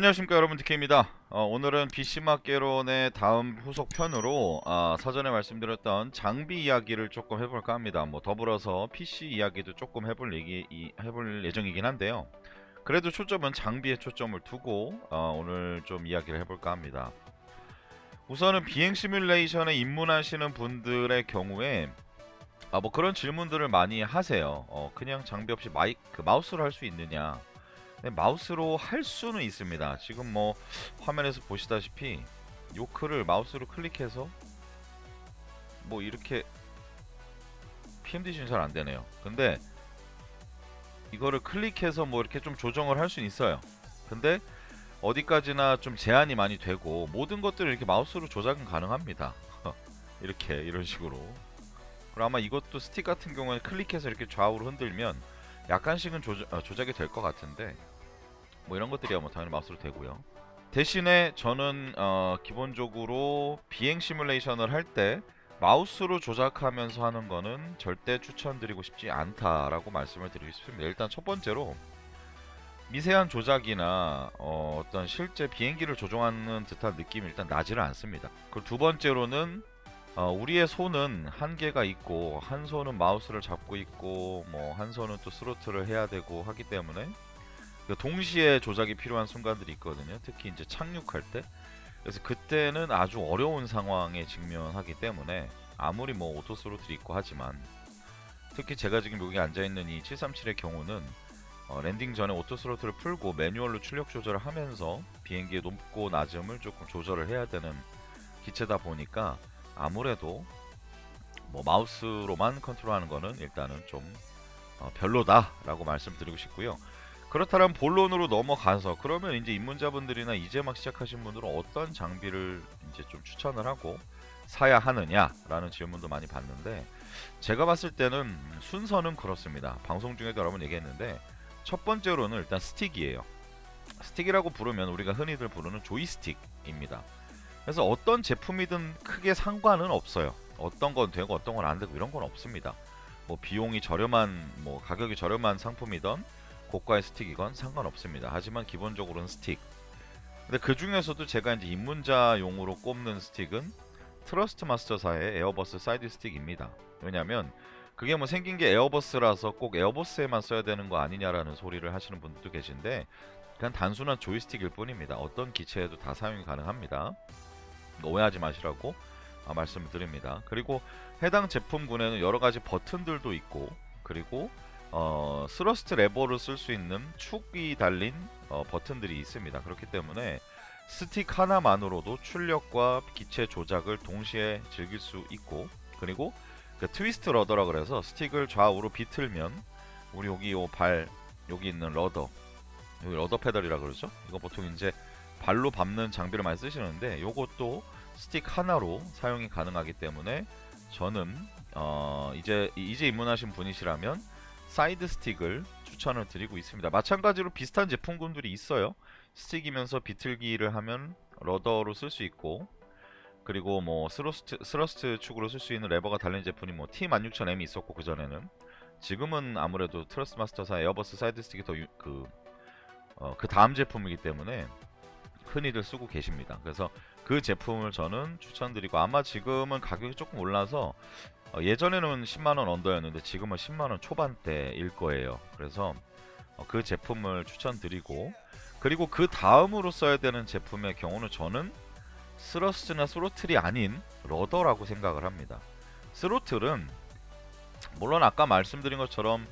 안녕하십니까 여러분. 디케입니다. 어, 오늘은 PC마개론의 다음 후속 편으로 아, 사전에 말씀드렸던 장비 이야기를 조금 해볼까 합니다. 뭐 더불어서 PC 이야기도 조금 해볼, 얘기, 이, 해볼 예정이긴 한데요. 그래도 초점은 장비에 초점을 두고 어, 오늘 좀 이야기를 해볼까 합니다. 우선은 비행 시뮬레이션에 입문하시는 분들의 경우에 아, 뭐 그런 질문들을 많이 하세요. 어, 그냥 장비 없이 마이, 그 마우스로 할 수 있느냐 네, 마우스로 할 수는 있습니다. 지금 뭐 화면에서 보시다시피 요크를 마우스로 클릭해서 뭐 이렇게 PMDC는 잘 안 되네요. 근데 이거를 클릭해서 뭐 이렇게 좀 조정을 할 수는 있어요. 근데 어디까지나 좀 제한이 많이 되고 모든 것들을 이렇게 마우스로 조작은 가능합니다. 이렇게 이런 식으로. 그리고 아마 이것도 스틱 같은 경우에 클릭해서 이렇게 좌우로 흔들면 약간씩은 조작, 어, 조작이 될 것 같은데 뭐 이런 것들이야 뭐 당연히 마우스로 되고요. 대신에 저는 어, 기본적으로 비행 시뮬레이션을 할 때 마우스로 조작하면서 하는 거는 절대 추천드리고 싶지 않다라고 말씀을 드리고 싶습니다. 일단 첫 번째로 미세한 조작이나 어, 떤 실제 비행기를 조종하는 듯한 느낌이 일단 나지를 않습니다. 그리고 두 번째로는 어, 우리의 손은 한계가 있고 한 손은 마우스를 잡고 있고 뭐 한 손은 또 스로틀을 해야 되고 하기 때문에 그 동시에 조작이 필요한 순간들이 있거든요. 특히 이제 착륙할 때. 그래서 그때는 아주 어려운 상황에 직면하기 때문에 아무리 뭐 오토 스로틀이 있고 하지만 특히 제가 지금 여기 앉아 있는 이 737의 경우는 어, 랜딩 전에 오토 스로틀을 풀고 매뉴얼로 출력 조절을 하면서 비행기의 높고 낮음을 조금 조절을 해야 되는 기체다 보니까 아무래도 뭐 마우스로만 컨트롤하는 거는 일단은 좀 어, 별로다라고 말씀드리고 싶고요. 그렇다면 본론으로 넘어가서 그러면 이제 입문자분들이나 이제 막 시작하신 분들은 어떤 장비를 이제 좀 추천을 하고 사야 하느냐라는 질문도 많이 받는데 제가 봤을 때는 순서는 그렇습니다. 방송 중에도 여러 번 얘기했는데 첫 번째로는 일단 스틱이에요. 스틱이라고 부르면 우리가 흔히들 부르는 조이스틱입니다. 그래서 어떤 제품이든 크게 상관은 없어요. 어떤 건 되고 어떤 건 안 되고 이런 건 없습니다. 뭐 비용이 저렴한 뭐 가격이 저렴한 상품이던 고가의 스틱이건 상관없습니다. 하지만 기본적으로는 스틱. 근데 그 중에서도 제가 이제 입문자용으로 꼽는 스틱은 트러스트 마스터사의 에어버스 사이드 스틱입니다. 왜냐면 그게 뭐 생긴 게 에어버스라서 꼭 에어버스에만 써야 되는 거 아니냐라는 소리를 하시는 분들도 계신데 그냥 단순한 조이스틱일 뿐입니다. 어떤 기체에도 다 사용이 가능합니다. 오해하지 마시라고 아, 말씀을 드립니다. 그리고 해당 제품군에는 여러 가지 버튼들도 있고 그리고 어, 스러스트 레버를 쓸 수 있는 축이 달린 어, 버튼들이 있습니다. 그렇기 때문에 스틱 하나만으로도 출력과 기체 조작을 동시에 즐길 수 있고 그리고 그 트위스트 러더라 그래서 스틱을 좌우로 비틀면 우리 여기 요 발 여기 있는 러더 여기 러더 페달이라 그러죠. 이거 보통 이제 발로 밟는 장비를 많이 쓰시는데 요것도 스틱 하나로 사용이 가능하기 때문에 저는 어 이제 이제 입문하신 분이시라면 사이드 스틱을 추천을 드리고 있습니다. 마찬가지로 비슷한 제품군들이 있어요. 스틱이면서 비틀기를 하면 러더로 쓸 수 있고 그리고 뭐 스러스트, 스러스트 축으로 쓸 수 있는 레버가 달린 제품이 뭐 T16000M이 있었고 그전에는 지금은 아무래도 트러스 마스터사 에어버스 사이드 스틱이 더그 어, 그 다음 제품이기 때문에 흔히들 쓰고 계십니다. 그래서 그 제품을 저는 추천드리고 아마 지금은 가격이 조금 올라서 어, 예전에는 10만원 언더였는데 지금은 10만원 초반대일 거예요. 그래서 어, 그 제품을 추천드리고 그리고 그 다음으로 써야 되는 제품의 경우는 저는 스러스트나 스로틀이 아닌 러더라고 생각을 합니다. 스로틀은 물론 아까 말씀드린 것처럼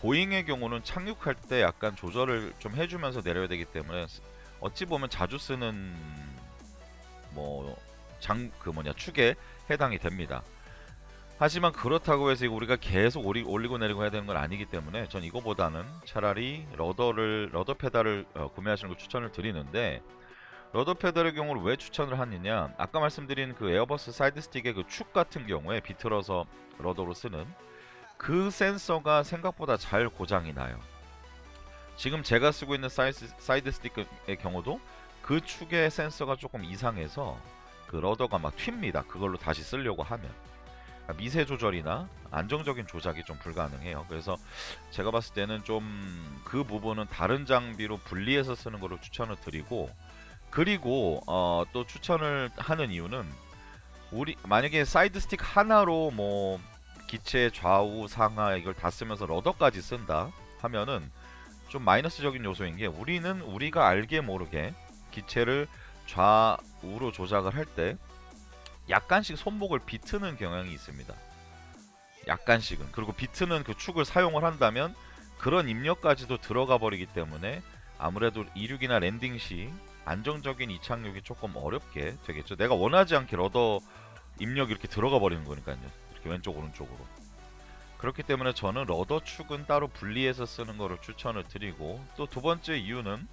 보잉의 경우는 착륙할 때 약간 조절을 좀 해주면서 내려야 되기 때문에 어찌 보면 자주 쓰는 뭐 장 그 뭐냐 축에 해당이 됩니다. 하지만 그렇다고 해서 우리가 계속 올리, 올리고 내리고 해야 되는 건 아니기 때문에 전 이거보다는 차라리 러더를 러더 페달을 어, 구매하시는 걸 추천을 드리는데 러더 페달의 경우를 왜 추천을 하느냐? 아까 말씀드린 그 에어버스 사이드 스틱의 그 축 같은 경우에 비틀어서 러더로 쓰는 그 센서가 생각보다 잘 고장이 나요. 지금 제가 쓰고 있는 사이드, 사이드 스틱의 경우도 그 축의 센서가 조금 이상해서 그 러더가 막 튑니다. 그걸로 다시 쓰려고 하면 미세 조절이나 안정적인 조작이 좀 불가능해요. 그래서 제가 봤을 때는 좀 그 부분은 다른 장비로 분리해서 쓰는 거로 추천을 드리고 그리고 어, 또 추천을 하는 이유는 우리 만약에 사이드 스틱 하나로 뭐 기체 좌우 상하 이걸 다 쓰면서 러더까지 쓴다 하면은 좀 마이너스적인 요소인 게 우리는 우리가 알게 모르게 기체를 좌우로 조작을 할때 약간씩 손목을 비트는 경향이 있습니다. 약간씩은 그리고 비트는 그 축을 사용을 한다면 그런 입력까지도 들어가 버리기 때문에 아무래도 이륙이나 랜딩 시 안정적인 이착륙이 조금 어렵게 되겠죠. 내가 원하지 않게 러더 입력이 이렇게 들어가 버리는 거니까요. 이렇게 왼쪽 오른쪽으로. 그렇기 때문에 저는 러더 축은 따로 분리해서 쓰는 거를 추천을 드리고 또 두 번째 이유는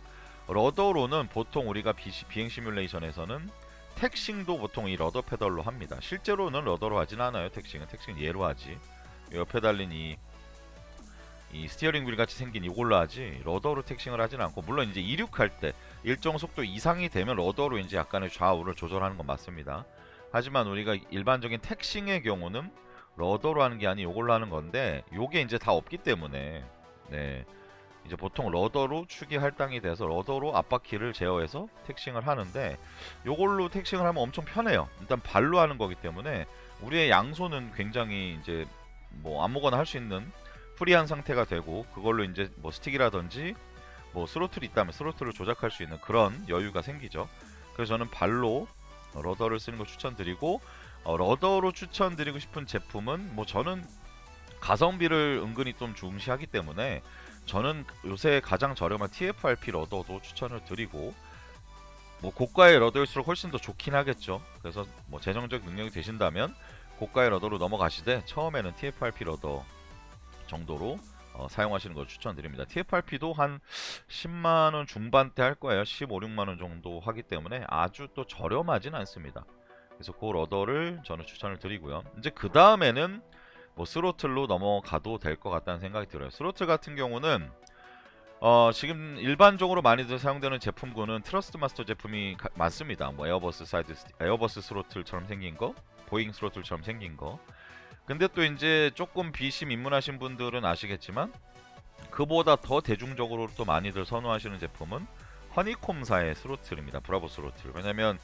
러더로는 보통 우리가 비, 비행 시뮬레이션에서는 택싱도 보통 이 러더 페달로 합니다. 실제로는 러더로 하진 않아요. 택싱은 택싱은 얘로 하지. 옆에 달린 이, 이 스티어링 휠 같이 생긴 이걸로 하지 러더로 택싱을 하진 않고 물론 이제 이륙할 때 일정 속도 이상이 되면 러더로 이제 약간의 좌우를 조절하는 건 맞습니다. 하지만 우리가 일반적인 택싱의 경우는 러더로 하는 게 아니 이걸로 하는 건데 요게 이제 다 없기 때문에 네 이제 보통 러더로 축이 할당이 돼서 러더로 앞바퀴를 제어해서 택싱을 하는데 요걸로 택싱을 하면 엄청 편해요. 일단 발로 하는 거기 때문에 우리의 양손은 굉장히 이제 뭐 아무거나 할 수 있는 프리한 상태가 되고 그걸로 이제 뭐 스틱이라든지 뭐 스로틀이 있다면 스로틀을 조작할 수 있는 그런 여유가 생기죠. 그래서 저는 발로 러더를 쓰는 걸 추천드리고 어, 러더로 추천드리고 싶은 제품은 뭐 저는 가성비를 은근히 좀 중시하기 때문에 저는 요새 가장 저렴한 TFRP 러더도 추천을 드리고 뭐 고가의 러더일수록 훨씬 더 좋긴 하겠죠. 그래서 뭐 재정적 능력이 되신다면 고가의 러더로 넘어가시되 처음에는 TFRP 러더 정도로 어, 사용하시는 걸 추천드립니다. TFRP도 한 10만 원 중반대 할 거예요. 15, 6만 원 정도 하기 때문에 아주 또 저렴하진 않습니다. 그래서 그 러더를 저는 추천을 드리고요. 이제 그 다음에는 뭐 스로틀로 넘어가도 될 것 같다는 생각이 들어요. 스로틀 같은 경우는 어, 지금 일반적으로 많이들 사용되는 제품군은 트러스트 마스터 제품이 가- 많습니다. 뭐 에어버스 사이드 에어버스 스로틀처럼 생긴 거, 보잉 스로틀처럼 생긴 거. 근데 또 이제 조금 비심 입문하신 분들은 아시겠지만 그보다 더 대중적으로 또 많이들 선호하시는 제품은 허니콤사의 스로틀입니다. 브라보 스로틀. 왜냐면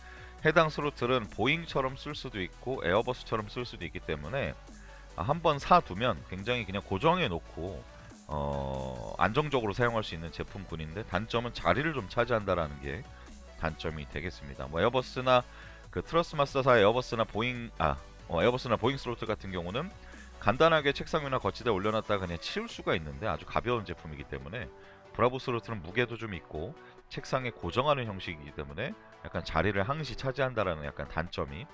해당 스로틀은 보잉처럼 쓸 수도 있고 에어버스처럼 쓸 수도 있기 때문에 한번 사두면 굉장히 그냥 고정해 놓고 어, 안정적으로 사용할 수 있는 제품군인데 단점은 자리를 좀 차지한다라는 게 단점이 되겠습니다. 뭐 에어버스나 그 트러스마스터사 에어버스나 보잉 아 어, 에어버스나 보잉 스로틀 같은 경우는 간단하게 책상 위나 거치대에 올려놨다가 그냥 치울 수가 있는데 아주 가벼운 제품이기 때문에 브라보 스로틀은 무게도 좀 있고 책상에 고정하는 형식이기 때문에 약간 자리를 항시 차지한다라는 약간 단점이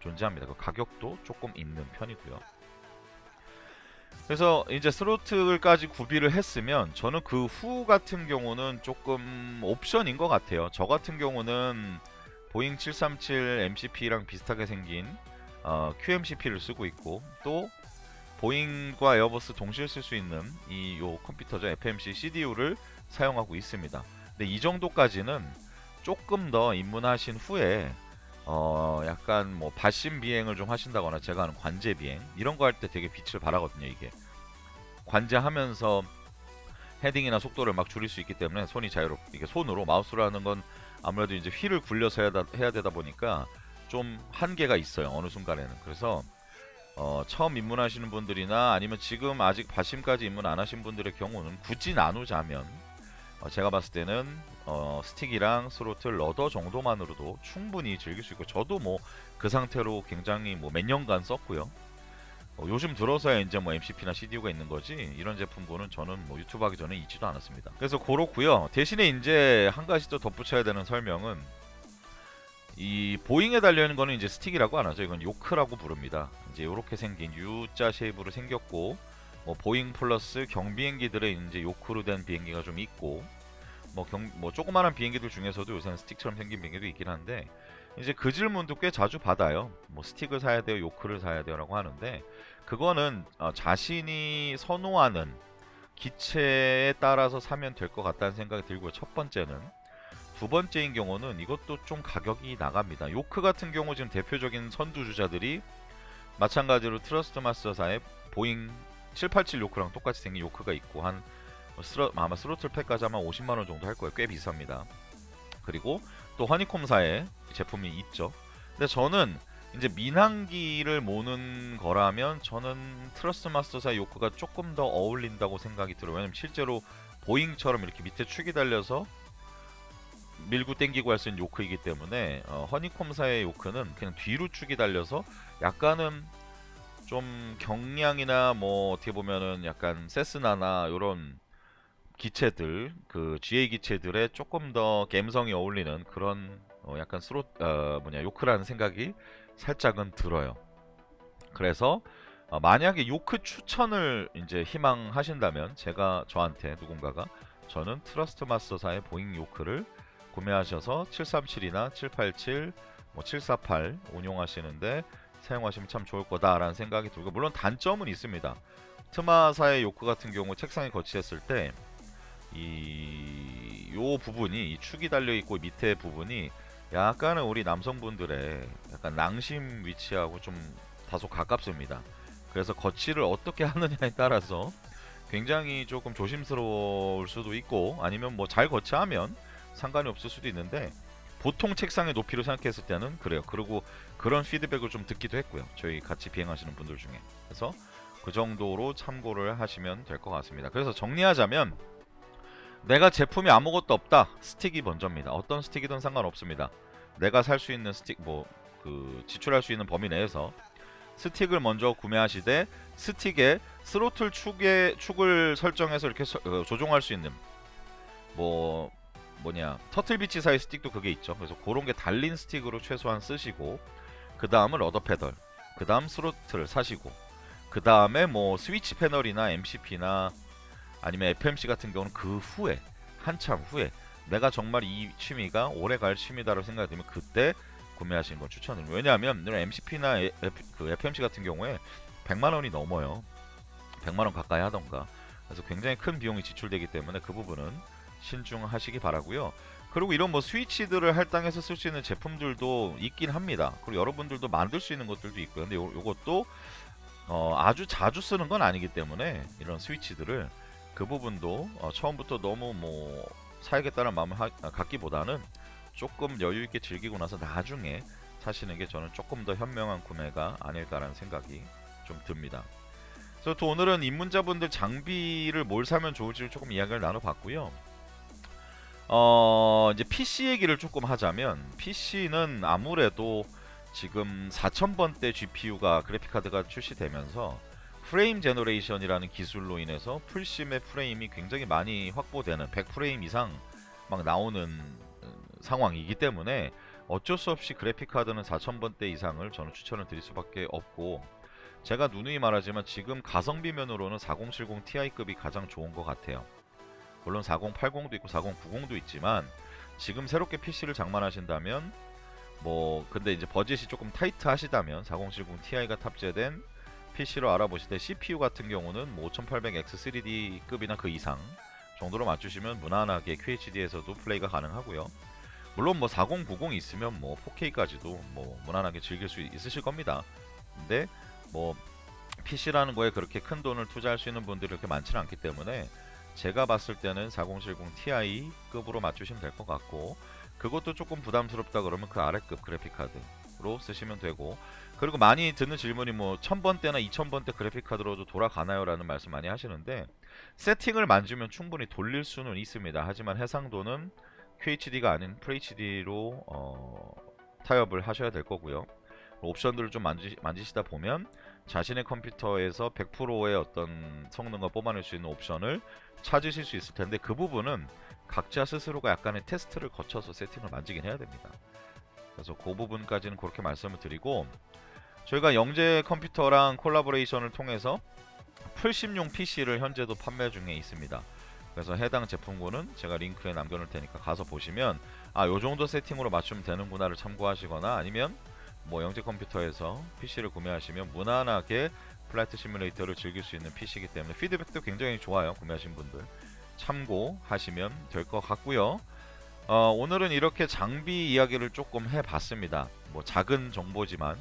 존재합니다. 그 가격도 조금 있는 편이고요. 그래서 이제 스로틀까지 구비를 했으면 저는 그 후 같은 경우는 조금 옵션인 것 같아요. 저 같은 경우는 보잉 737 MCP랑 비슷하게 생긴 어, QMCP를 쓰고 있고 또 보잉과 에어버스 동시에 쓸 수 있는 이 요 컴퓨터죠 FMC CDU를 사용하고 있습니다. 근데 이 정도까지는 조금 더 입문하신 후에 어 약간 뭐 바심 비행을 좀 하신다거나 제가 하는 관제 비행 이런 거 할 때 되게 빛을 발하거든요 이게. 관제하면서 헤딩이나 속도를 막 줄일 수 있기 때문에 손이 자유롭 이게 손으로 마우스로 하는 건 아무래도 이제 휠을 굴려서 해야, 해야 되다 보니까 좀 한계가 있어요 어느 순간에는. 그래서 어, 처음 입문하시는 분들이나 아니면 지금 아직 바심까지 입문 안 하신 분들의 경우는 굳이 나누자면 어, 제가 봤을 때는 어, 스틱이랑 스로틀 러더 정도만으로도 충분히 즐길 수 있고 저도 뭐 그 상태로 굉장히 뭐 몇 년간 썼고요. 어, 요즘 들어서야 이제 뭐 MCP나 CDU가 있는 거지 이런 제품군은 저는 뭐 유튜브 하기 전에 있지도 않았습니다. 그래서 그렇고요. 대신에 이제 한 가지 또 덧붙여야 되는 설명은 이 보잉에 달려 있는 거는 이제 스틱이라고 안 하죠. 이건 요크라고 부릅니다. 이제 이렇게 생긴 U자 쉐입으로 생겼고 뭐 보잉 플러스 경비행기들의 이제 요크로 된 비행기가 좀 있고 뭐, 경, 뭐 조그마한 비행기들 중에서도 요새는 스틱처럼 생긴 비행기도 있긴 한데 이제 그 질문도 꽤 자주 받아요. 뭐 스틱을 사야 돼요, 요크를 사야 돼요라고 하는데 그거는 어, 자신이 선호하는 기체에 따라서 사면 될 것 같다는 생각이 들고요. 첫 번째는 두 번째인 경우는 이것도 좀 가격이 나갑니다. 요크 같은 경우 지금 대표적인 선두 주자들이 마찬가지로 트러스트 마스터사의 보잉 787 요크랑 똑같이 생긴 요크가 있고 한 스로, 아마 스로틀 팩까지 아마 50만 원 정도 할 거예요. 꽤 비쌉니다. 그리고 또 허니콤사의 제품이 있죠. 근데 저는 이제 민항기를 모는 거라면 저는 트러스트 마스터사의 요크가 조금 더 어울린다고 생각이 들어요. 왜냐면 실제로 보잉처럼 이렇게 밑에 축이 달려서 밀고 땡기고 할 수 있는 요크이기 때문에 어, 허니콤사의 요크는 그냥 뒤로 축이 달려서 약간은 좀 경량이나 뭐 어떻게 보면은 약간 세스나나 요런 기체들 그 GA 기체들에 조금 더 감성이 어울리는 그런 어, 약간 스로 어, 뭐냐 요크라는 생각이 살짝은 들어요. 그래서 어, 만약에 요크 추천을 이제 희망하신다면 제가 저한테 누군가가 저는 트러스트 마스터사의 보잉 요크를 구매하셔서 737이나 787, 뭐 748 운용하시는데 사용하시면 참 좋을 거다라는 생각이 들고 물론 단점은 있습니다. 트마사의 요크 같은 경우 책상에 거치했을 때 이 요 부분이 이 축이 달려 있고 밑에 부분이 약간은 우리 남성분들의 약간 낭심 위치하고 좀 다소 가깝습니다. 그래서 거치를 어떻게 하느냐에 따라서 굉장히 조금 조심스러울 수도 있고 아니면 뭐 잘 거치하면 상관이 없을 수도 있는데 보통 책상의 높이로 생각했을 때는 그래요. 그리고 그런 피드백을 좀 듣기도 했고요. 저희 같이 비행하시는 분들 중에. 그래서 그 정도로 참고를 하시면 될 것 같습니다. 그래서 정리하자면 내가 제품이 아무것도 없다. 스틱이 먼저입니다. 어떤 스틱이든 상관없습니다. 내가 살 수 있는 스틱 뭐 그 지출할 수 있는 범위 내에서 스틱을 먼저 구매하시되 스틱에 스로틀 축에 축을 설정해서 이렇게 서- 어, 조종할 수 있는 뭐 뭐냐 터틀 비치 사이 스틱도 그게 있죠. 그래서 그런 게 달린 스틱으로 최소한 쓰시고 그 다음은 러더 페덜, 그 다음 스로틀 사시고 그 다음에 뭐 스위치 패널이나 MCP나 아니면 FMC 같은 경우는 그 후에 한참 후에 내가 정말 이 취미가 오래 갈 취미다라고 생각이 들면 그때 구매하시는 걸 추천드립니다. 왜냐하면 MCP나 그 FMC 같은 경우에 100만 원이 넘어요. 100만 원 가까이 하던가. 그래서 굉장히 큰 비용이 지출되기 때문에 그 부분은 신중하시기 바라고요. 그리고 이런 뭐 스위치들을 할당해서 쓸 수 있는 제품들도 있긴 합니다. 그리고 여러분들도 만들 수 있는 것들도 있고요. 근데 요, 요것도 어, 아주 자주 쓰는 건 아니기 때문에 이런 스위치들을 그 부분도 어, 처음부터 너무 뭐 사야겠다는 마음을 하- 아, 갖기보다는 조금 여유 있게 즐기고 나서 나중에 사시는 게 저는 조금 더 현명한 구매가 아닐까라는 생각이 좀 듭니다. 그래서 또 오늘은 입문자분들 장비를 뭘 사면 좋을지를 조금 이야기를 나눠봤고요. 어 이제 PC 얘기를 조금 하자면 PC는 아무래도 지금 4000번대 GPU가 그래픽 카드가 출시되면서 프레임 제너레이션이라는 기술로 인해서 풀심의 프레임이 굉장히 많이 확보되는 100프레임 이상 막 나오는 음, 상황이기 때문에 어쩔 수 없이 그래픽 카드는 4000번대 이상을 저는 추천을 드릴 수밖에 없고 제가 누누이 말하지만 지금 가성비 면으로는 4070 Ti급이 가장 좋은 것 같아요. 물론 4080도 있고 4090도 있지만 지금 새롭게 PC를 장만하신다면 뭐 근데 이제 버젯이 조금 타이트 하시다면 4070 Ti가 탑재된 PC로 알아보실 때 CPU 같은 경우는 뭐 5800X3D급이나 그 이상 정도로 맞추시면 무난하게 QHD에서도 플레이가 가능하고요. 물론 뭐 4090 있으면 뭐 4K까지도 뭐 무난하게 즐길 수 있으실 겁니다. 근데 뭐 PC라는 거에 그렇게 큰 돈을 투자할 수 있는 분들이 그렇게 많지는 않기 때문에 제가 봤을 때는 4070 Ti급으로 맞추시면 될 것 같고 그것도 조금 부담스럽다 그러면 그 아래급 그래픽 카드로 쓰시면 되고 그리고 많이 듣는 질문이 뭐 1000번대나 2000번대 그래픽 카드로도 돌아가나요? 라는 말씀 많이 하시는데 세팅을 만지면 충분히 돌릴 수는 있습니다. 하지만 해상도는 QHD가 아닌 FHD로 어, 타협을 하셔야 될 거고요. 옵션들을 좀 만지, 만지시다 보면 자신의 컴퓨터에서 100%의 어떤 성능을 뽑아낼 수 있는 옵션을 찾으실 수 있을 텐데 그 부분은 각자 스스로가 약간의 테스트를 거쳐서 세팅을 만지긴 해야 됩니다. 그래서 그 부분까지는 그렇게 말씀을 드리고 저희가 영재 컴퓨터랑 콜라보레이션을 통해서 풀심용 PC를 현재도 판매 중에 있습니다. 그래서 해당 제품군은 제가 링크에 남겨놓을 테니까 가서 보시면 아 요 정도 세팅으로 맞추면 되는구나를 참고하시거나 아니면 뭐 영재 컴퓨터에서 PC를 구매하시면 무난하게 플라이트 시뮬레이터를 즐길 수 있는 PC이기 때문에 피드백도 굉장히 좋아요 구매하신 분들. 참고하시면 될 것 같고요. 어, 오늘은 이렇게 장비 이야기를 조금 해봤습니다. 뭐 작은 정보지만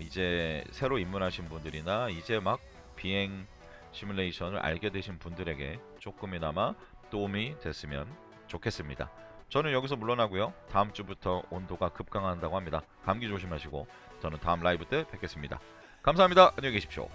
이제 새로 입문하신 분들이나 이제 막 비행 시뮬레이션을 알게 되신 분들에게 조금이나마 도움이 됐으면 좋겠습니다. 저는 여기서 물러나고요. 다음 주부터 온도가 급강한다고 합니다. 감기 조심하시고 저는 다음 라이브 때 뵙겠습니다. 감사합니다. 안녕히 계십시오.